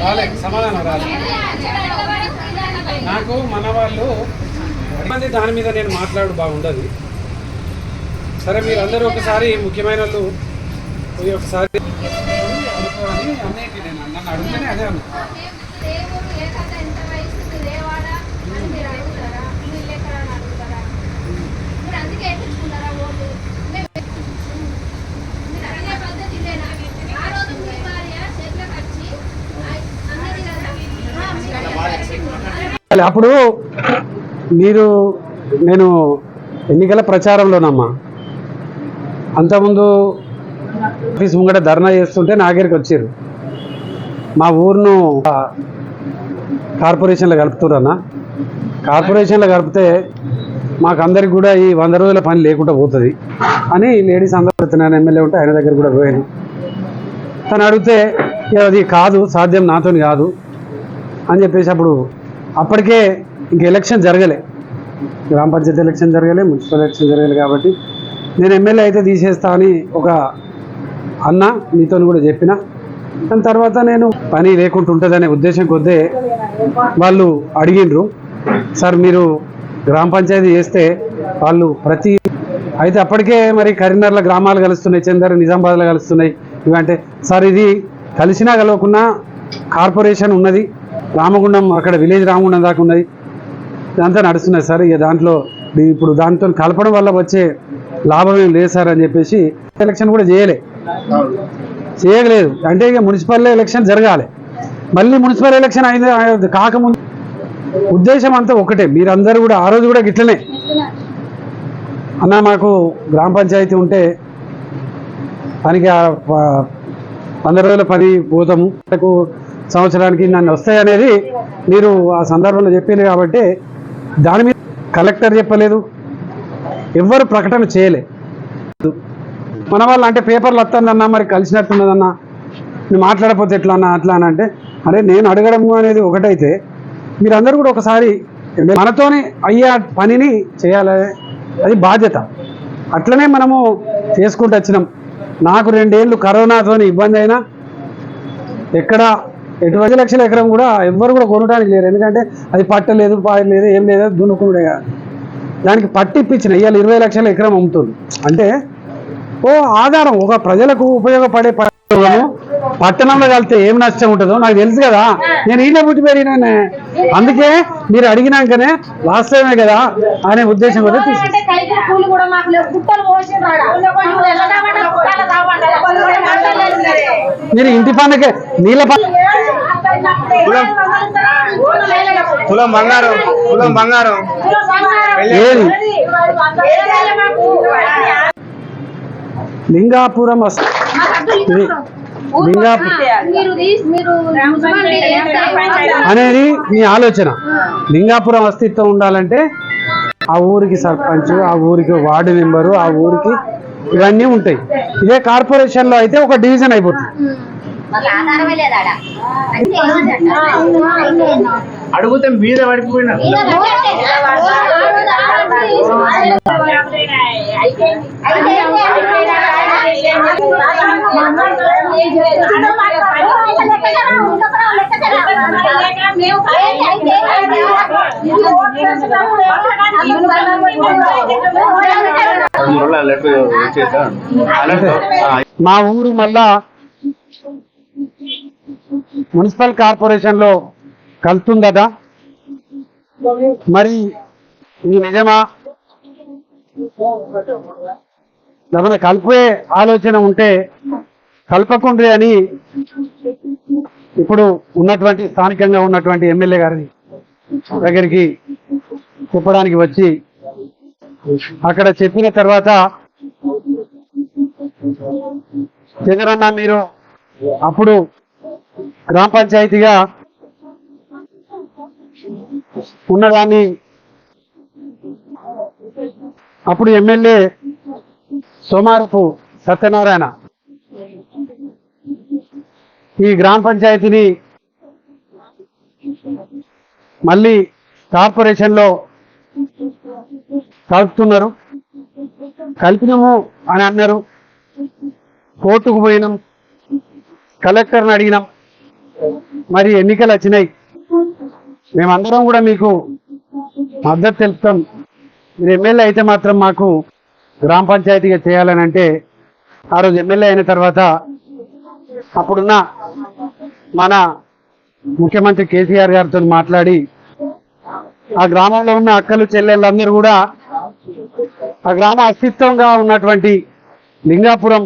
రాలే సమాధానం రాలే నాకు మన వాళ్ళు మంది దాని మీద నేను మాట్లాడు బాగుండదు. సరే మీరు అందరూ ఒకసారి ముఖ్యమైన వాళ్ళు పోయి ఒకసారి అన్నిటి నేను నన్ను అడిగితేనే అదే అన్నా దేవుడు ఏ కథ ఎంత వయసు దేవాడా అని మీరు అడుగుతారా మీరు ఎక్కడ అని అడుగుతారా మీరు అందుకే ఎక్కించుకున్నారా ఓటు మేము మీరు అడిగే పద్ధతి లేనా ఆ రోజు మీ భార్య చేతిలోకి వచ్చి "ఐ- అన్నది కదా "ఆ, మీరు అప్పుడు మీరు నేను ఎన్నికల ప్రచారంలోనమ్మా. అంతకుముందు ఆఫీస్ ముంగట ధర్నా చేస్తుంటే నాగరికి వచ్చారు. మా ఊరును ఆ, కార్పొరేషన్లో కలుపుతురన్నా కార్పొరేషన్లో కలిపితే మాకు అందరికి కూడా ఈ వంద రోజుల పని లేకుండా పోతుంది అని లేడీస్ అందరూ పెడుతున్నాను ఎమ్మెల్యే ఉంటే ఆయన దగ్గర కూడా పోయాను. తను అడిగితే అది కాదు సాధ్యం నాతో కాదు అని చెప్పేసి అప్పుడు అప్పటికే ఇంక ఎలక్షన్ జరగలే. గ్రామ పంచాయతీ ఎలక్షన్ జరగలే మున్సిపల్ ఎలక్షన్ జరగలే కాబట్టి నేను ఎమ్మెల్యే అయితే తీసేస్తా అని ఒక అన్న మీతో కూడా చెప్పిన. దాని తర్వాత నేను పని లేకుండా ఉంటుందనే ఉద్దేశం కొద్దే వాళ్ళు అడిగిండ్రు సార్ మీరు గ్రామ పంచాయతీ చేస్తే వాళ్ళు ప్రతి అయితే అప్పటికే మరి కరీంనగర్లో గ్రామాలు కలుస్తున్నాయి చందర్ నిజామాబాద్లో కలుస్తున్నాయి. ఇవంటే సార్ ఇది కలిసినా కలవకున్నా కార్పొరేషన్ ఉన్నది రామగుండం అక్కడ విలేజ్ రామగుండం దాకా ఉన్నది. ఇదంతా నడుస్తున్నాయి సార్. ఇక దాంట్లో ఇప్పుడు దాంతో కలపడం వల్ల వచ్చే లాభం ఏం లేదు సార్ అని చెప్పేసి ఎలక్షన్ కూడా చేయలే. చేయలేదు. అంటే ఇక మున్సిపల్ ఎలక్షన్ జరగాలి. మళ్ళీ మున్సిపల్ ఎలక్షన్ అయింది కాకముందు ఉద్దేశం అంతా ఒకటే. మీరందరూ కూడా ఆ రోజు కూడా గిట్లనే. అన్న మాకు గ్రామ పంచాయతీ ఉంటే పనికి ఆ వంద రోజుల పని పోతాము మనకు సంవత్సరానికి నన్ను వస్తాయి అనేది మీరు ఆ సందర్భంలో చెప్పింది కాబట్టి దాని మీద కలెక్టర్ చెప్పలేదు. ఎవ్వరు ప్రకటన చేయలే. మన వాళ్ళు అంటే పేపర్లు వస్తుందన్నా మరి కలిసినట్టున్నదన్నా నువ్వు మాట్లాడకపోతే ఎట్లా అన్నా అట్లా అని అంటే అరే నేను అడగడము అనేది ఒకటైతే మీరందరూ కూడా ఒకసారి మనతోనే అయ్యే పనిని చేయాలి. అది బాధ్యత. అట్లనే మనము చేసుకుంటూ వచ్చినాం. నాకు రెండేళ్ళు కరోనాతోని ఇబ్బంది అయినా ఎక్కడ ఎటువంటి లక్షల ఎకరం కూడా ఎవ్వరు కూడా కొనడానికి లేరు. ఎందుకంటే అది పట్టలేదు పాయలేదు ఏం లేదు దున్నుకునే కాదు. దానికి పట్టిప్పించిన ఇవాళ ఇరవై లక్షల ఎకరం అమ్ముతుంది. అంటే ఓ ఆధారం ఒక ప్రజలకు ఉపయోగపడే పట్టణంలో కలితే ఏం నష్టం ఉంటుందో నాకు తెలుసు కదా. నేను ఈయన పుట్టి పెరిగినానే. అందుకే మీరు అడిగినాకనే వాస్తవమే కదా అనే ఉద్దేశం కూడా తీసుకు మరి. ఇంటి పన్నుకే నీళ్ళ కులం బంగారం కులం బంగారం. ఏది? లింగాపురం ఇది అనేది మీ ఆలోచన. లింగాపురం అస్తిత్వం ఉండాలంటే ఆ ఊరికి సర్పంచ్ ఆ ఊరికి వార్డు మెంబరు ఆ ఊరికి ఇవన్నీ ఉంటాయి. ఇదే కార్పొరేషన్లో అయితే ఒక డివిజన్ అయిపోతుంది. అడుగుతే మీద పడిపోయినా. మా ఊరు మళ్ళా మున్సిపల్ కార్పొరేషన్లో కలుతుందట. మరి ఇది నిజమా? లేకపోతే కలిపే ఆలోచన ఉంటే కలపకుండ్రి అని ఇప్పుడు ఉన్నటువంటి స్థానికంగా ఉన్నటువంటి ఎమ్మెల్యే గారి దగ్గరికి చెప్పడానికి వచ్చి అక్కడ చెప్పిన తర్వాత చంద్రన్న మీరు అప్పుడు గ్రామ పంచాయతీగా ఉన్నదాన్ని అప్పుడు ఎమ్మెల్యే సోమారపు సత్యనారాయణ ఈ గ్రామ పంచాయతీని మళ్ళీ కార్పొరేషన్లో కలుపుతున్నారు కలిపినాము అని అన్నారు. కోర్టుకు పోయినాం. కలెక్టర్ని అడిగినాం. మరి ఎన్నికలు వచ్చినాయి. మేమందరం కూడా మీకు మద్దతు తెలుపుతాం. మీరు ఎమ్మెల్యే అయితే మాత్రం మాకు గ్రామ పంచాయతీగా చేయాలని అంటే ఆ రోజు ఎమ్మెల్యే అయిన తర్వాత అప్పుడున్న మన ముఖ్యమంత్రి కేసీఆర్ గారితో మాట్లాడి ఆ గ్రామంలో ఉన్న అక్కలు చెల్లెళ్ళందరూ కూడా ఆ గ్రామ అస్తిత్వంగా ఉన్నటువంటి లింగాపురం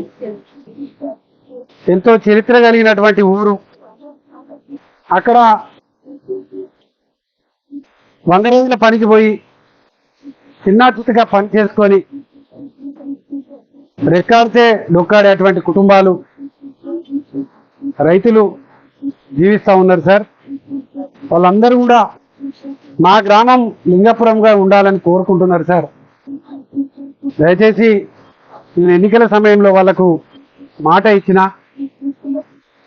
ఎంతో చరిత్ర కలిగినటువంటి ఊరు. అక్కడ వంద రోజుల పనికి పోయి చిన్నాచితగా పని చేసుకొని రెక్కాడితే డొక్కాడేటువంటి కుటుంబాలు రైతులు జీవిస్తూ ఉన్నారు సార్. వాళ్ళందరూ కూడా మా గ్రామం లింగపురంగా ఉండాలని కోరుకుంటున్నారు సార్. దయచేసి నేను ఎన్నికల సమయంలో వాళ్ళకు మాట ఇచ్చిన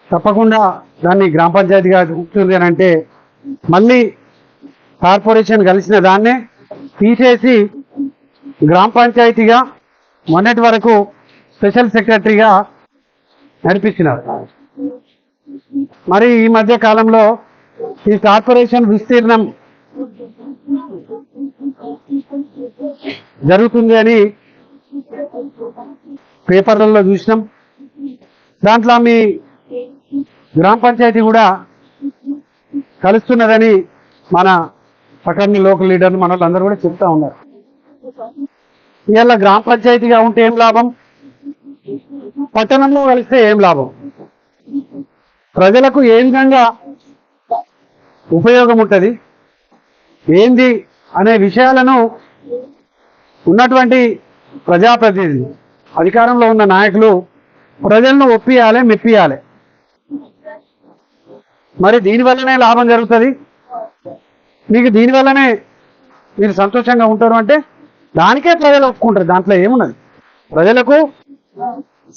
తప్పకుండా దాన్ని గ్రామ పంచాయతీగా ఉంటుంది అని అంటే మళ్ళీ కార్పొరేషన్ కలిసిన దాన్నే తీసేసి గ్రామ పంచాయతీగా మొన్నటి వరకు స్పెషల్ సెక్రటరీగా నడిపించినారు మరి ఈ మధ్య కాలంలో ఈ కార్పొరేషన్ విస్తీర్ణం జరుగుతుంది అని పేపర్లలో చూసినాం. దాంట్లో మీ గ్రామ పంచాయతీ కూడా కలుస్తున్నదని మన పక్కన లోకల్ లీడర్లు మన వాళ్ళందరూ కూడా చెప్తా ఉన్నారు. ఇవాళ గ్రామ పంచాయతీగా ఉంటే ఏం లాభం? పట్టణంలో కలిస్తే ఏం లాభం? ప్రజలకు ఏ విధంగా ఉపయోగం ఉంటుంది? ఏంది? అనే విషయాలను ఉన్నటువంటి ప్రజాప్రతినిధులు అధికారంలో ఉన్న నాయకులు ప్రజలను ఒప్పియాలి మెప్పియాలి. మరి దీనివల్లనే లాభం జరుగుతుంది? మీకు దీనివల్లనే మీరు సంతోషంగా ఉంటారు అంటే దానికే ప్రజలు ఒప్పుకుంటారు దాంట్లో ఏమున్నది? ప్రజలకు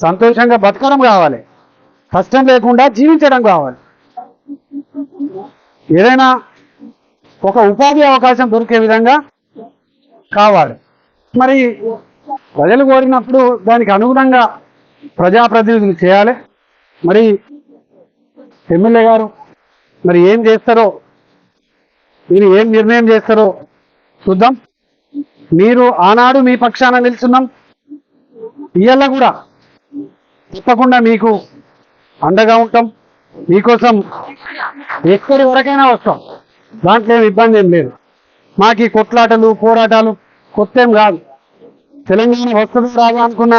సంతోషంగా బతకడం కావాలి కష్టం లేకుండా జీవించడం కావాలి. ఏదైనా ఒక ఉపాధి అవకాశం దొరికే విధంగా కావాలి. మరి ప్రజలు కోరినప్పుడు దానికి అనుగుణంగా ప్రజాప్రతినిధులు చేయాలి. మరి ఎమ్మెల్యే గారు మరి ఏం చేస్తారో మీరు ఏం నిర్ణయం చేస్తారో చూద్దాం. మీరు ఆనాడు మీ పక్షాన నిల్చున్నాం. ఇవాళ కూడా తప్పకుండా మీకు అండగా ఉంటాం. మీకోసం ఎక్కడి వరకైనా వస్తాం. దాంట్లో ఏం ఇబ్బంది ఏం లేదు. మాకు ఈ కొట్లాటలు పోరాటాలు కొత్త ఏం కాదు. తెలంగాణ వస్తుంది రాదు అనుకున్న